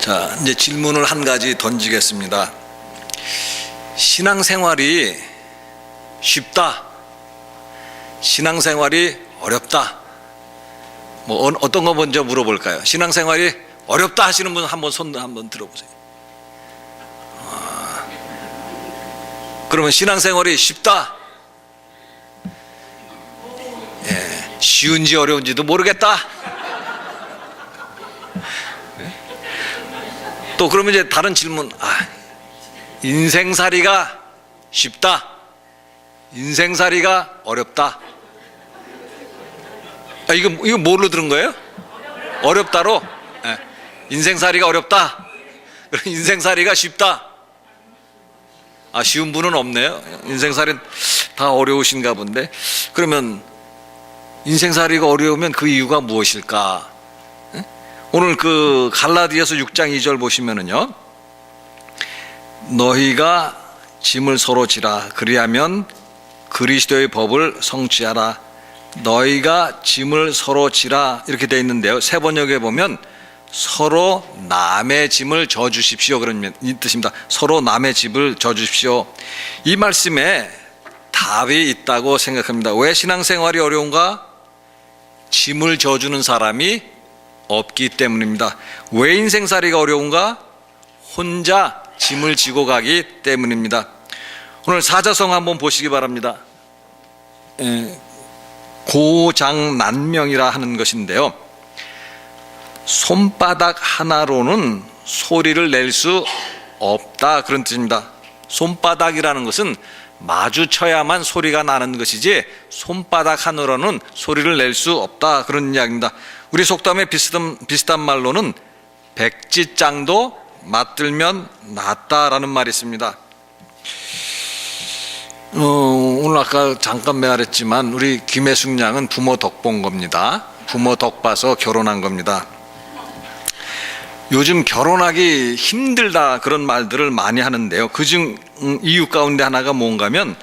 자, 이제 질문을 한 가지 던지겠습니다. 신앙생활이 쉽다. 신앙생활이 어렵다. 뭐 어- 어떤 거 먼저 물어볼까요? 신앙생활이 어렵다 하시는 분 한번 손 한번 들어보세요. 아, 그러면 신앙생활이 쉽다. 예, 쉬운지 어려운지도 모르겠다. 또 그러면 이제 다른 질문. 아, 인생살이가 쉽다. 인생살이가 어렵다. 아, 이거 이거 뭘로 들은 거예요? 어렵다로. 예. 인생살이가 어렵다. 인생살이가 쉽다. 아 쉬운 분은 없네요. 인생살이 다 어려우신가 본데. 그러면 인생살이가 어려우면 그 이유가 무엇일까? 오늘 그 갈라디아서 6장 2절 보시면은요. 너희가 짐을 서로 지라 그리하면 그리스도의 법을 성취하라. 너희가 짐을 서로 지라 이렇게 돼 있는데요. 세 번역에 보면 서로 남의 짐을 져 주십시오 그런 이 뜻입니다. 서로 남의 짐을 져 주십시오. 이 말씀에 답이 있다고 생각합니다. 왜 신앙생활이 어려운가? 짐을 져주는 사람이 없기 때문입니다. 왜 인생살이가 어려운가? 혼자 짐을 지고 가기 때문입니다. 오늘 사자성 한번 보시기 바랍니다. 에, 고장난명이라 하는 것인데요. 손바닥 하나로는 소리를 낼 수 없다 그런 뜻입니다. 손바닥이라는 것은 마주쳐야만 소리가 나는 것이지 손바닥 하나로는 소리를 낼 수 없다 그런 이야기입니다. 우리 속담에 비슷한, 비슷한 말로는 백지장도 맞들면 낫다라는 말이 있습니다. 어, 오늘 아까 잠깐 말했지만 우리 김혜숙 양은 부모 덕 본 겁니다. 부모 덕 봐서 결혼한 겁니다. 요즘 결혼하기 힘들다 그런 말들을 많이 하는데요. 그중 음, 이유 가운데 하나가 뭔가면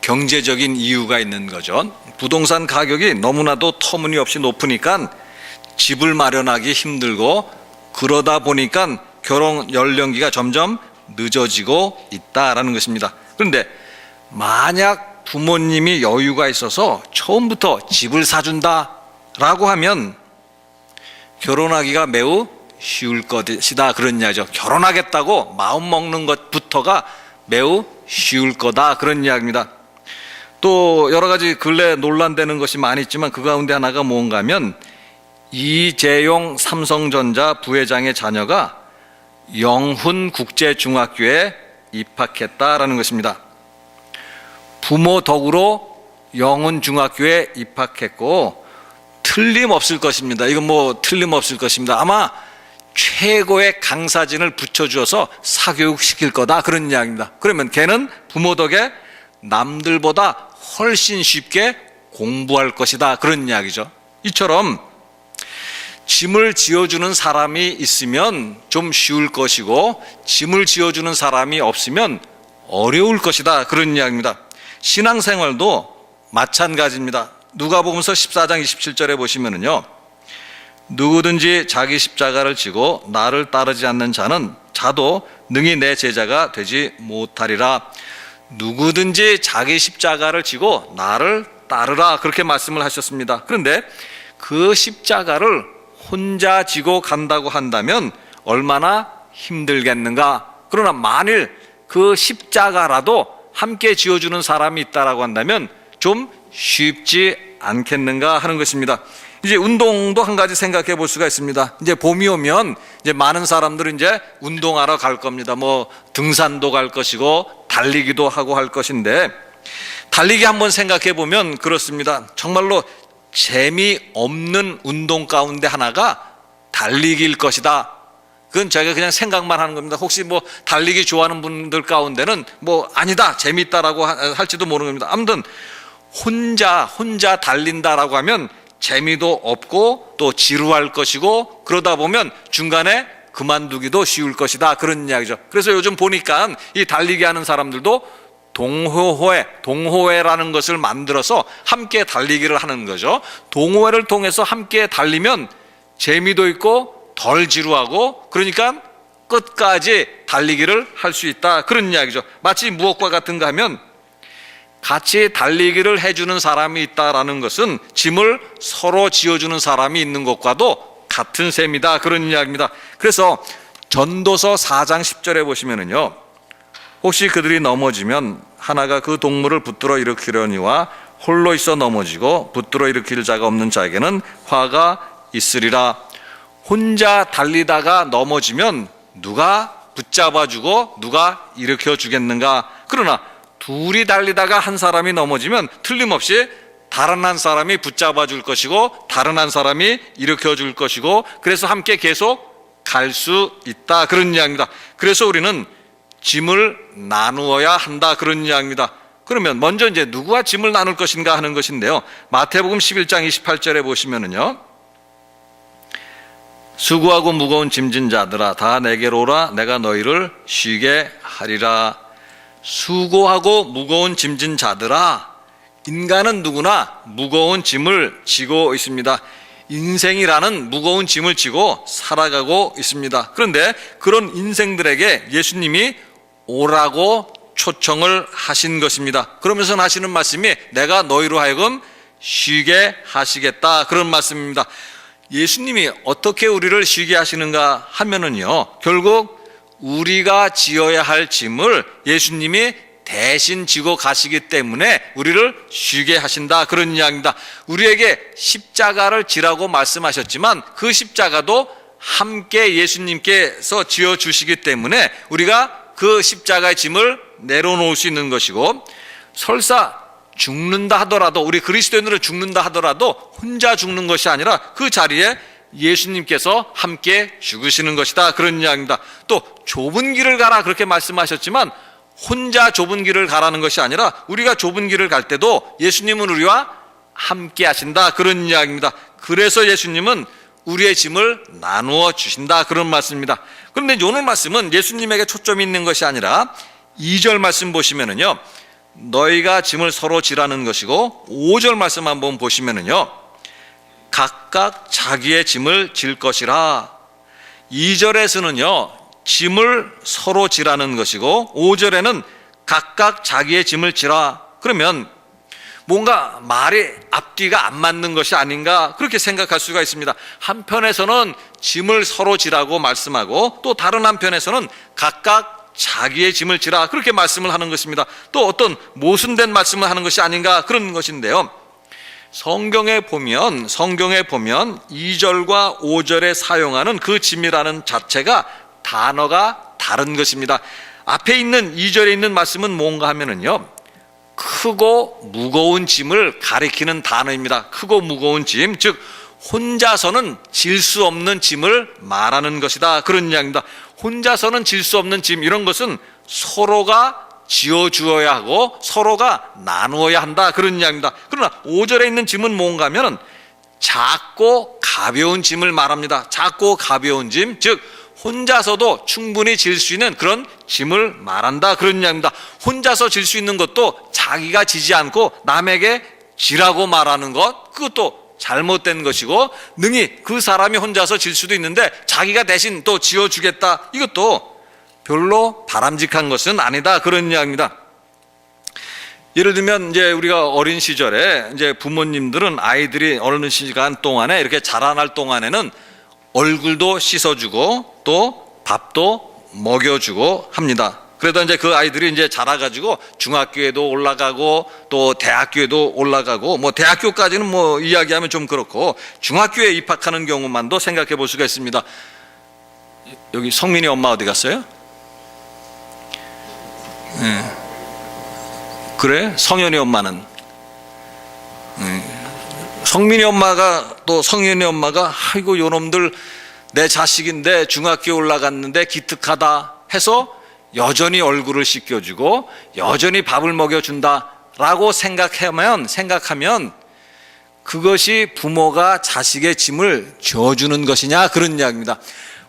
경제적인 이유가 있는 거죠. 부동산 가격이 너무나도 터무니없이 높으니까 집을 마련하기 힘들고 그러다 보니까 결혼 연령기가 점점 늦어지고 있다라는 것입니다. 그런데 만약 부모님이 여유가 있어서 처음부터 집을 사준다라고 하면 결혼하기가 매우 쉬울 것이다 그런 이야기죠. 결혼하겠다고 마음 먹는 것부터가 매우 쉬울 거다 그런 이야기입니다. 또 여러 가지 근래 논란되는 것이 많이 있지만 그 가운데 하나가 뭔가 하면 이재용 삼성전자 부회장의 자녀가 영훈 국제중학교에 입학했다라는 것입니다. 부모 덕으로 영훈 중학교에 입학했고 틀림없을 것입니다. 이건 뭐 틀림없을 것입니다. 아마 최고의 강사진을 붙여주어서 사교육 시킬 거다 그런 이야기입니다. 그러면 걔는 부모 덕에 남들보다 훨씬 쉽게 공부할 것이다 그런 이야기죠. 이처럼 짐을 지어주는 사람이 있으면 좀 쉬울 것이고 짐을 지어주는 사람이 없으면 어려울 것이다 그런 이야기입니다. 신앙생활도 마찬가지입니다. 누가복음서 14장 27절에 보시면은요. 누구든지 자기 십자가를 지고 나를 따르지 않는 자는 자도 능히 내 제자가 되지 못하리라. 누구든지 자기 십자가를 지고 나를 따르라 그렇게 말씀을 하셨습니다. 그런데 그 십자가를 혼자 지고 간다고 한다면 얼마나 힘들겠는가? 그러나 만일 그 십자가라도 함께 지어주는 사람이 있다라고 한다면 좀 쉽지 않겠는가 하는 것입니다. 이제 운동도 한 가지 생각해 볼 수가 있습니다. 이제 봄이 오면 이제 많은 사람들은 이제 운동하러 갈 겁니다. 뭐 등산도 갈 것이고 달리기도 하고 할 것인데 달리기 한번 생각해 보면 그렇습니다. 정말로 재미없는 운동 가운데 하나가 달리기일 것이다. 그건 제가 그냥 생각만 하는 겁니다. 혹시 뭐 달리기 좋아하는 분들 가운데는 뭐 아니다, 재밌다라고 하- 할지도 모르는 겁니다. 아무튼 혼자 혼자 달린다라고 하면 재미도 없고 또 지루할 것이고 그러다 보면 중간에 그만두기도 쉬울 것이다 그런 이야기죠. 그래서 요즘 보니까 이 달리기 하는 사람들도 동호회, 동호회라는 것을 만들어서 함께 달리기를 하는 거죠. 동호회를 통해서 함께 달리면 재미도 있고 덜 지루하고 그러니까 끝까지 달리기를 할 수 있다. 그런 이야기죠. 마치 무엇과 같은가 하면 같이 달리기를 해주는 사람이 있다라는 것은 짐을 서로 지어주는 사람이 있는 것과도 같은 셈이다. 그런 이야기입니다. 그래서 전도서 4장 10절에 보시면은요. 혹시 그들이 넘어지면 하나가 그 동물을 붙들어 일으키려니와 홀로 있어 넘어지고 붙들어 일으킬 자가 없는 자에게는 화가 있으리라. 혼자 달리다가 넘어지면 누가 붙잡아주고 누가 일으켜 주겠는가? 그러나 둘이 달리다가 한 사람이 넘어지면 틀림없이 다른 한 사람이 붙잡아 줄 것이고 다른 한 사람이 일으켜 줄 것이고 그래서 함께 계속 갈 수 있다 그런 이야기입니다. 그래서 우리는 짐을 나누어야 한다 그런 이야기입니다. 그러면 먼저 이제 누구와 짐을 나눌 것인가 하는 것인데요. 마태복음 11장 28절에 보시면은요. 수고하고 무거운 짐진 자들아 다 내게로 오라 내가 너희를 쉬게 하리라. 수고하고 무거운 짐진 자들아 인간은 누구나 무거운 짐을 지고 있습니다. 인생이라는 무거운 짐을 지고 살아가고 있습니다. 그런데 그런 인생들에게 예수님이 오라고 초청을 하신 것입니다. 그러면서 하시는 말씀이 내가 너희로 하여금 쉬게 하시겠다. 그런 말씀입니다. 예수님이 어떻게 우리를 쉬게 하시는가 하면은요, 결국 우리가 지어야 할 짐을 예수님이 대신 지고 가시기 때문에 우리를 쉬게 하신다. 그런 이야기입니다. 우리에게 십자가를 지라고 말씀하셨지만 그 십자가도 함께 예수님께서 지어 주시기 때문에 우리가 그 십자가의 짐을 내려놓을 수 있는 것이고 설사 죽는다 하더라도 우리 그리스도인으로 죽는다 하더라도 혼자 죽는 것이 아니라 그 자리에 예수님께서 함께 죽으시는 것이다. 그런 이야기입니다. 또 좁은 길을 가라 그렇게 말씀하셨지만 혼자 좁은 길을 가라는 것이 아니라 우리가 좁은 길을 갈 때도 예수님은 우리와 함께 하신다. 그런 이야기입니다. 그래서 예수님은 우리의 짐을 나누어 주신다. 그런 말씀입니다. 그런데 오늘 말씀은 예수님에게 초점이 있는 것이 아니라 2절 말씀 보시면은요. 너희가 짐을 서로 지라는 것이고 5절 말씀 한번 보시면은요. 각각 자기의 짐을 질 것이라. 2절에서는요. 짐을 서로 지라는 것이고 5절에는 각각 자기의 짐을 지라. 그러면 뭔가 말이 앞뒤가 안 맞는 것이 아닌가 그렇게 생각할 수가 있습니다. 한편에서는 짐을 서로 지라고 말씀하고 또 다른 한편에서는 각각 자기의 짐을 지라 그렇게 말씀을 하는 것입니다. 또 어떤 모순된 말씀을 하는 것이 아닌가 그런 것인데요. 성경에 보면 성경에 보면 2절과 5절에 사용하는 그 짐이라는 자체가 단어가 다른 것입니다. 앞에 있는 2절에 있는 말씀은 뭔가 하면은요. 크고 무거운 짐을 가리키는 단어입니다. 크고 무거운 짐, 즉 혼자서는 질 수 없는 짐을 말하는 것이다. 그런 이야기입니다. 혼자서는 질 수 없는 짐 이런 것은 서로가 지어 주어야 하고 서로가 나누어야 한다. 그런 이야기입니다. 그러나 5절에 있는 짐은 뭔가 하면은 작고 가벼운 짐을 말합니다. 작고 가벼운 짐, 즉 혼자서도 충분히 질 수 있는 그런 짐을 말한다. 그런 이야기입니다. 혼자서 질 수 있는 것도 자기가 지지 않고 남에게 지라고 말하는 것, 그것도 잘못된 것이고, 능히 그 사람이 혼자서 질 수도 있는데 자기가 대신 또 지어주겠다. 이것도 별로 바람직한 것은 아니다. 그런 이야기입니다. 예를 들면 이제 우리가 어린 시절에 이제 부모님들은 아이들이 어느 시간 동안에 이렇게 자라날 동안에는 얼굴도 씻어주고 또 밥도 먹여주고 합니다. 그러다 이제 그 아이들이 이제 자라가지고 중학교에도 올라가고 또 대학교에도 올라가고 뭐 대학교까지는 뭐 이야기하면 좀 그렇고 중학교에 입학하는 경우만도 생각해 볼 수가 있습니다. 여기 성민이 엄마 어디 갔어요? 예. 그래? 성현이 엄마는? 예. 성민이 엄마가 또 성현이 엄마가 아이고 요놈들 내 자식인데 중학교 올라갔는데 기특하다 해서 여전히 얼굴을 씻겨주고 여전히 밥을 먹여준다라고 생각하면 생각하면 그것이 부모가 자식의 짐을 져주는 것이냐 그런 이야기입니다.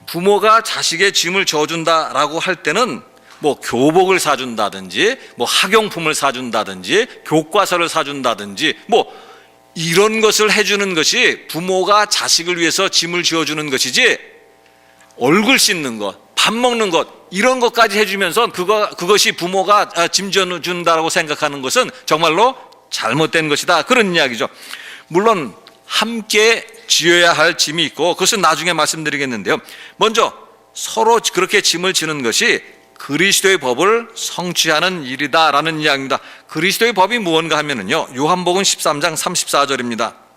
부모가 자식의 짐을 져준다라고 할 때는 뭐 교복을 사준다든지 뭐 학용품을 사준다든지 교과서를 사준다든지 뭐 이런 것을 해주는 것이 부모가 자식을 위해서 짐을 지어주는 것이지 얼굴 씻는 것 밥 먹는 것 이런 것까지 해주면서 그거 그것이 부모가 아, 짐져 준다라고 생각하는 것은 정말로 잘못된 것이다 그런 이야기죠. 물론 함께 지어야 할 짐이 있고 그것은 나중에 말씀드리겠는데요. 먼저 서로 그렇게 짐을 지는 것이 그리스도의 법을 성취하는 일이다라는 이야기입니다. 그리스도의 법이 무언가 하면은요. 요한복음 13장 34절입니다.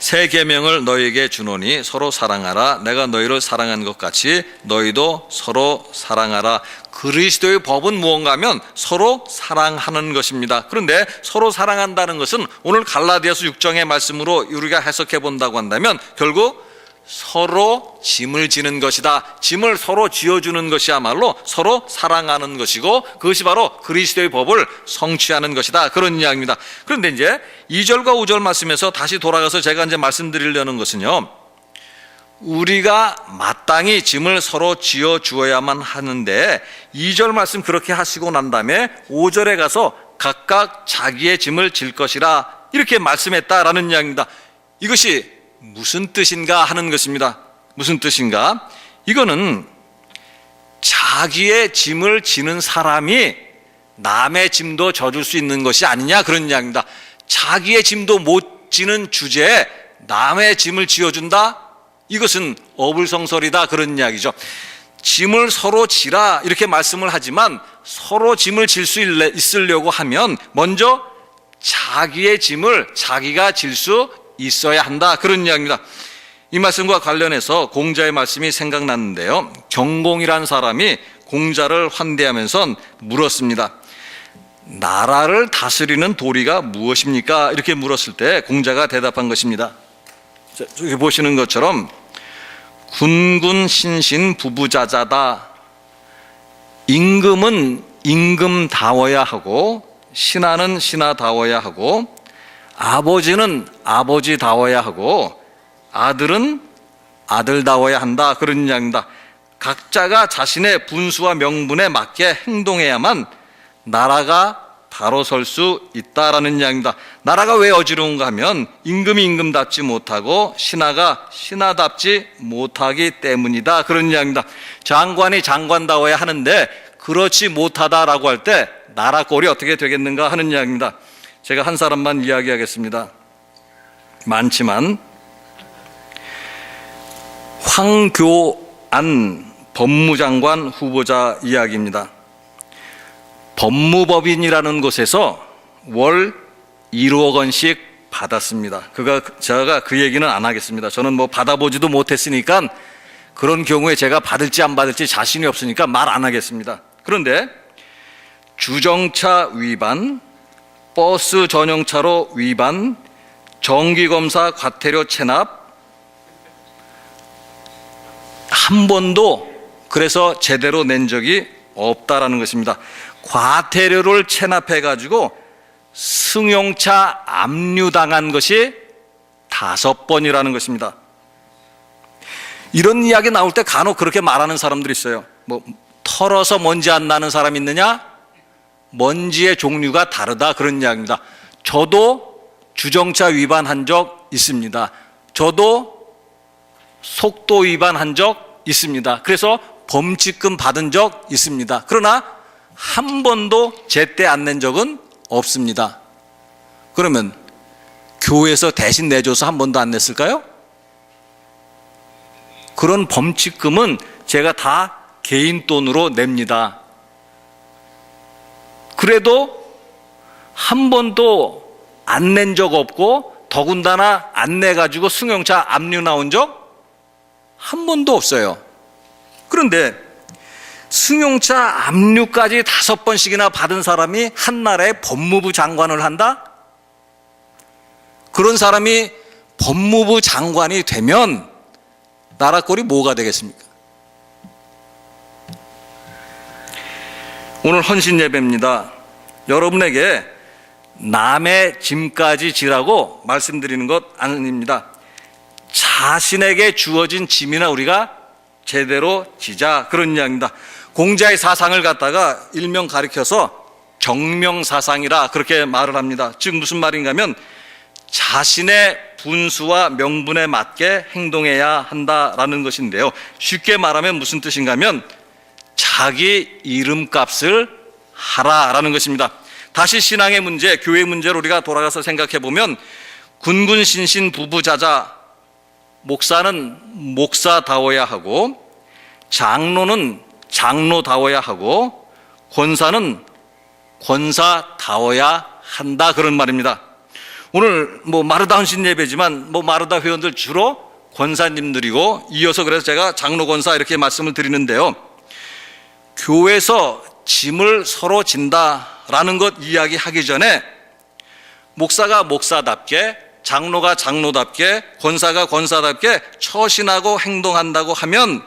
새 계명을 너희에게 주노니 서로 사랑하라 내가 너희를 사랑한 것 같이 너희도 서로 사랑하라 그리스도의 법은 무언가 하면 서로 사랑하는 것입니다 그런데 서로 사랑한다는 것은 오늘 갈라디아서 6장의 말씀으로 우리가 해석해 본다고 한다면 결국 서로 짐을 지는 것이다. 짐을 서로 지어주는 것이야말로 서로 사랑하는 것이고 그것이 바로 그리스도의 법을 성취하는 것이다. 그런 이야기입니다. 그런데 이제 2절과 5절 말씀에서 다시 돌아가서 제가 이제 말씀드리려는 것은요. 우리가 마땅히 짐을 서로 지어 주어야만 하는데 2절 말씀 그렇게 하시고 난 다음에 5절에 가서 각각 자기의 짐을 질 것이라 이렇게 말씀했다라는 이야기입니다. 이것이 무슨 뜻인가 하는 것입니다. 무슨 뜻인가? 이거는 자기의 짐을 지는 사람이 남의 짐도 져줄 수 있는 것이 아니냐 그런 이야기입니다. 자기의 짐도 못 지는 주제에 남의 짐을 지어준다? 이것은 어불성설이다 그런 이야기죠. 짐을 서로 지라 이렇게 말씀을 하지만 서로 짐을 질 수 있으려고 하면 먼저 자기의 짐을 자기가 질 수 있어야 한다. 그런 이야기입니다. 이 말씀과 관련해서 공자의 말씀이 생각났는데요. 경공이란 사람이 공자를 환대하면서 물었습니다. 나라를 다스리는 도리가 무엇입니까? 이렇게 물었을 때 공자가 대답한 것입니다. 자, 여기 보시는 것처럼 군군 신신 부부자자다. 임금은 임금다워야 하고 신하는 신하다워야 하고 아버지는 아버지다워야 하고 아들은 아들다워야 한다 그런 이야기입니다. 각자가 자신의 분수와 명분에 맞게 행동해야만 나라가 바로 설 수 있다라는 이야기입니다. 나라가 왜 어지러운가 하면 임금이 임금답지 못하고 신하가 신하답지 못하기 때문이다 그런 이야기입니다. 장관이 장관다워야 하는데 그렇지 못하다라고 할 때 나라 꼴이 어떻게 되겠는가 하는 이야기입니다. 제가 한 사람만 이야기하겠습니다. 많지만 황교안 법무장관 후보자 이야기입니다. 법무법인이라는 곳에서 월 1억 원씩 받았습니다. 그가 제가 그 얘기는 안 하겠습니다. 저는 뭐 받아보지도 못했으니까 그런 경우에 제가 받을지 안 받을지 자신이 없으니까 말 안 하겠습니다. 그런데 주정차 위반, 버스 전용차로 위반, 정기검사 과태료 체납, 한 번도 그래서 제대로 낸 적이 없다라는 것입니다. 과태료를 체납해 가지고 승용차 압류당한 것이 다섯 번이라는 것입니다. 이런 이야기 나올 때 간혹 그렇게 말하는 사람들이 있어요. 뭐 털어서 먼지 안 나는 사람 있느냐? 먼지의 종류가 다르다 그런 이야기입니다. 저도 주정차 위반한 적 있습니다. 저도 속도 위반한 적 있습니다. 그래서 범칙금 받은 적 있습니다. 그러나 한 번도 제때 안 낸 적은 없습니다. 그러면 교회에서 대신 내줘서 한 번도 안 냈을까요? 그런 범칙금은 제가 다 개인 돈으로 냅니다. 그래도 한 번도 안 낸 적 없고 더군다나 안 내가지고 승용차 압류 나온 적 한 번도 없어요. 그런데 승용차 압류까지 다섯 번씩이나 받은 사람이 한 나라의 법무부 장관을 한다? 그런 사람이 법무부 장관이 되면 나라 꼴이 뭐가 되겠습니까? 오늘 헌신 예배입니다. 여러분에게 남의 짐까지 지라고 말씀드리는 것 아닙니다. 자신에게 주어진 짐이나 우리가 제대로 지자 그런 이야기입니다. 공자의 사상을 갖다가 일명 가리켜서 정명 사상이라 그렇게 말을 합니다. 즉 무슨 말인가 하면 자신의 분수와 명분에 맞게 행동해야 한다라는 것인데요. 쉽게 말하면 무슨 뜻인가 하면 자기 이름값을 하라라는 것입니다. 다시 신앙의 문제, 교회 문제로 우리가 돌아가서 생각해 보면 군군신신 부부자자 목사는 목사다워야 하고 장로는 장로다워야 하고 권사는 권사다워야 한다 그런 말입니다. 오늘 뭐 마르다 헌신 예배지만 뭐 마르다 회원들 주로 권사님들이고 이어서 그래서 제가 장로 권사 이렇게 말씀을 드리는데요. 교회에서 짐을 서로 진다라는 것 이야기하기 전에 목사가 목사답게 장로가 장로답게 권사가 권사답게 처신하고 행동한다고 하면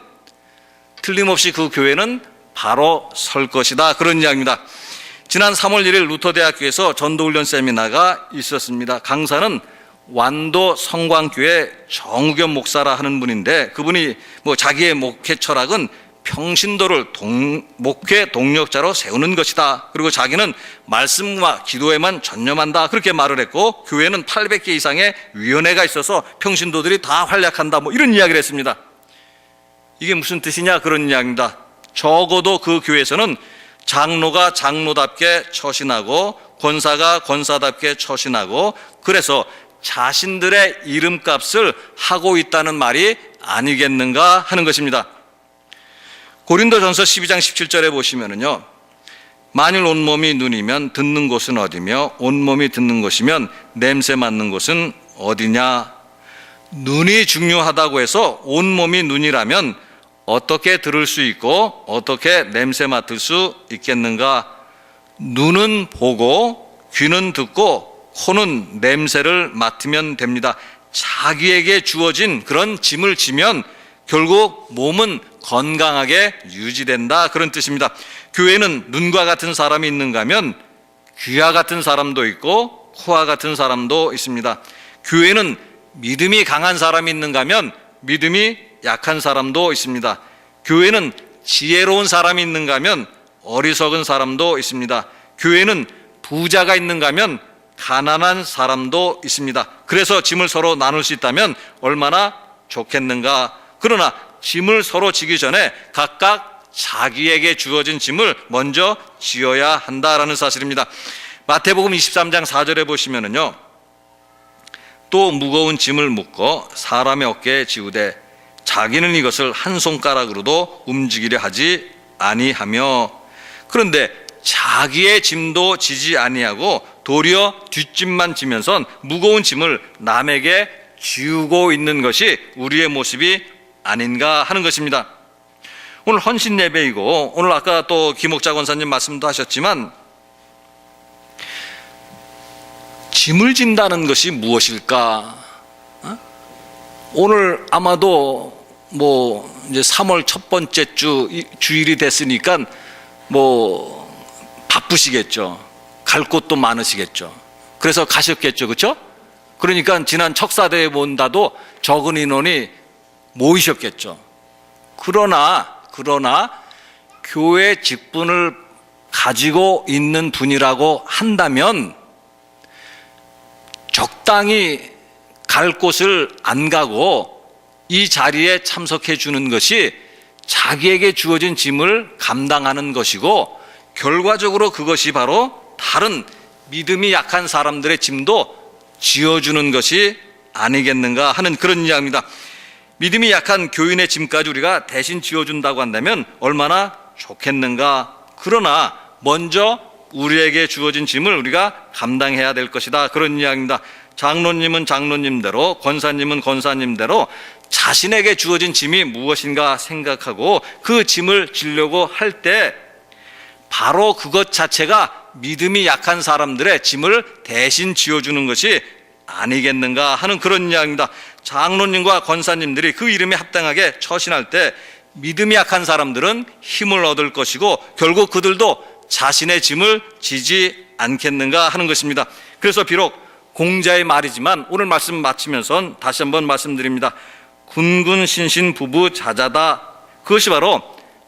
틀림없이 그 교회는 바로 설 것이다 그런 이야기입니다. 지난 3월 1일 루터대학교에서 전도훈련 세미나가 있었습니다. 강사는 완도 성광교회 정우겸 목사라 하는 분인데 그분이 뭐 자기의 목회 철학은 평신도를 동, 목회 동력자로 세우는 것이다. 그리고 자기는 말씀과 기도에만 전념한다. 그렇게 말을 했고 교회는 800개 이상의 위원회가 있어서 평신도들이 다 활약한다. 뭐 이런 이야기를 했습니다. 이게 무슨 뜻이냐 그런 이야기입니다. 적어도 그 교회에서는 장로가 장로답게 처신하고 권사가 권사답게 처신하고 그래서 자신들의 이름값을 하고 있다는 말이 아니겠는가 하는 것입니다. 고린도전서 12장 17절에 보시면은요. 만일 온몸이 눈이면 듣는 곳은 어디며 온몸이 듣는 곳이면 냄새 맡는 곳은 어디냐? 눈이 중요하다고 해서 온몸이 눈이라면 어떻게 들을 수 있고 어떻게 냄새 맡을 수 있겠는가? 눈은 보고 귀는 듣고 코는 냄새를 맡으면 됩니다. 자기에게 주어진 그런 짐을 지면 결국 몸은 건강하게 유지된다 그런 뜻입니다. 교회는 눈과 같은 사람이 있는가 하면 귀와 같은 사람도 있고 코와 같은 사람도 있습니다. 교회는 믿음이 강한 사람이 있는가 하면 믿음이 약한 사람도 있습니다. 교회는 지혜로운 사람이 있는가 하면 어리석은 사람도 있습니다. 교회는 부자가 있는가 하면 가난한 사람도 있습니다. 그래서 짐을 서로 나눌 수 있다면 얼마나 좋겠는가. 그러나 짐을 서로 지기 전에 각각 자기에게 주어진 짐을 먼저 지어야 한다라는 사실입니다. 마태복음 23장 4절에 보시면은요. 또 무거운 짐을 묶어 사람의 어깨에 지우되 자기는 이것을 한 손가락으로도 움직이려 하지 아니하며 그런데 자기의 짐도 지지 아니하고 도리어 뒷짐만 지면선 무거운 짐을 남에게 지우고 있는 것이 우리의 모습이 아닌가 하는 것입니다. 오늘 헌신 예배이고 오늘 아까 또 김옥자 권사님 말씀도 하셨지만 짐을 진다는 것이 무엇일까? 어? 오늘 아마도 뭐 이제 3월 첫 번째 주 이- 주일이 됐으니까 뭐 바쁘시겠죠. 갈 곳도 많으시겠죠. 그래서 가셨겠죠. 그렇죠? 그러니까 지난 척사대회 본다도 적은 인원이 모이셨겠죠. 그러나 그러나 교회 직분을 가지고 있는 분이라고 한다면 적당히 갈 곳을 안 가고 이 자리에 참석해 주는 것이 자기에게 주어진 짐을 감당하는 것이고 결과적으로 그것이 바로 다른 믿음이 약한 사람들의 짐도 지어주는 것이 아니겠는가 하는 그런 이야기입니다. 믿음이 약한 교인의 짐까지 우리가 대신 지어준다고 한다면 얼마나 좋겠는가. 그러나 먼저 우리에게 주어진 짐을 우리가 감당해야 될 것이다. 그런 이야기입니다. 장로님은 장로님대로, 권사님은 권사님대로 자신에게 주어진 짐이 무엇인가 생각하고 그 짐을 지려고 할 때 바로 그것 자체가 믿음이 약한 사람들의 짐을 대신 지어주는 것이 아니겠는가 하는 그런 이야기입니다. 장로님과 권사님들이 그 이름에 합당하게 처신할 때 믿음이 약한 사람들은 힘을 얻을 것이고 결국 그들도 자신의 짐을 지지 않겠는가 하는 것입니다. 그래서 비록 공자의 말이지만 오늘 말씀 마치면서 다시 한번 말씀드립니다. 군군 신신 부부 자자다. 그것이 바로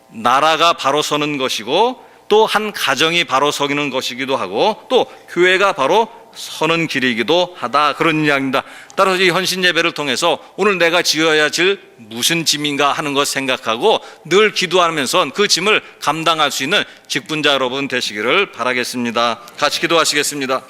나라가 바로 서는 것이고 또 한 가정이 바로 서기는 것이기도 하고 또 교회가 바로 서는 길이기도 하다 그런 이야기입니다. 따라서 이 헌신 예배를 통해서 오늘 내가 지어야 질 무슨 짐인가 하는 것 생각하고 늘 기도하면서 그 짐을 감당할 수 있는 직분자 여러분 되시기를 바라겠습니다. 같이 기도하시겠습니다.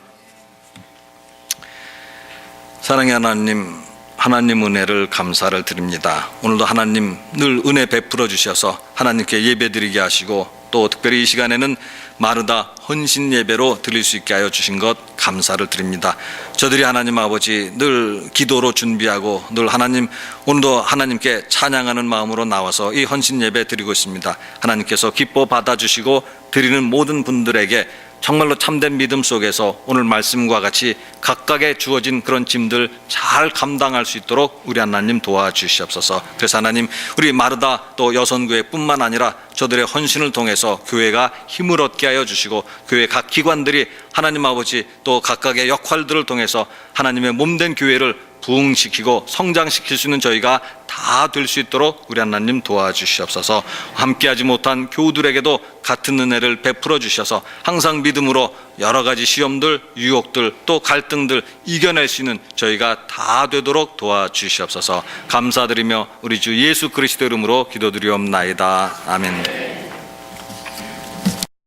사랑의 하나님, 하나님 은혜를 감사를 드립니다. 오늘도 하나님 늘 은혜 베풀어 주셔서 하나님께 예배드리게 하시고 또 특별히 이 시간에는 마르다 헌신 예배로 드릴 수 있게 하여 주신 것 감사를 드립니다. 저들이 하나님 아버지 늘 기도로 준비하고 늘 하나님 오늘도 하나님께 찬양하는 마음으로 나와서 이 헌신 예배 드리고 있습니다. 하나님께서 기뻐 받아주시고 드리는 모든 분들에게 정말로 참된 믿음 속에서 오늘 말씀과 같이 각각의 주어진 그런 짐들 잘 감당할 수 있도록 우리 하나님 도와주시옵소서. 그래서 하나님 우리 마르다 또 여선교회뿐만 아니라 저들의 헌신을 통해서 교회가 힘을 얻게 하여 주시고 교회 각 기관들이 하나님 아버지 또 각각의 역할들을 통해서 하나님의 몸된 교회를 부흥시키고 성장시킬 수 있는 저희가 다 될 수 있도록 우리 하나님 도와주시옵소서 함께하지 못한 교우들에게도 같은 은혜를 베풀어 주셔서 항상 믿음으로 여러 가지 시험들, 유혹들, 또 갈등들 이겨낼 수 있는 저희가 다 되도록 도와주시옵소서 감사드리며 우리 주 예수 그리스도 이름으로 기도드리옵나이다. 아멘.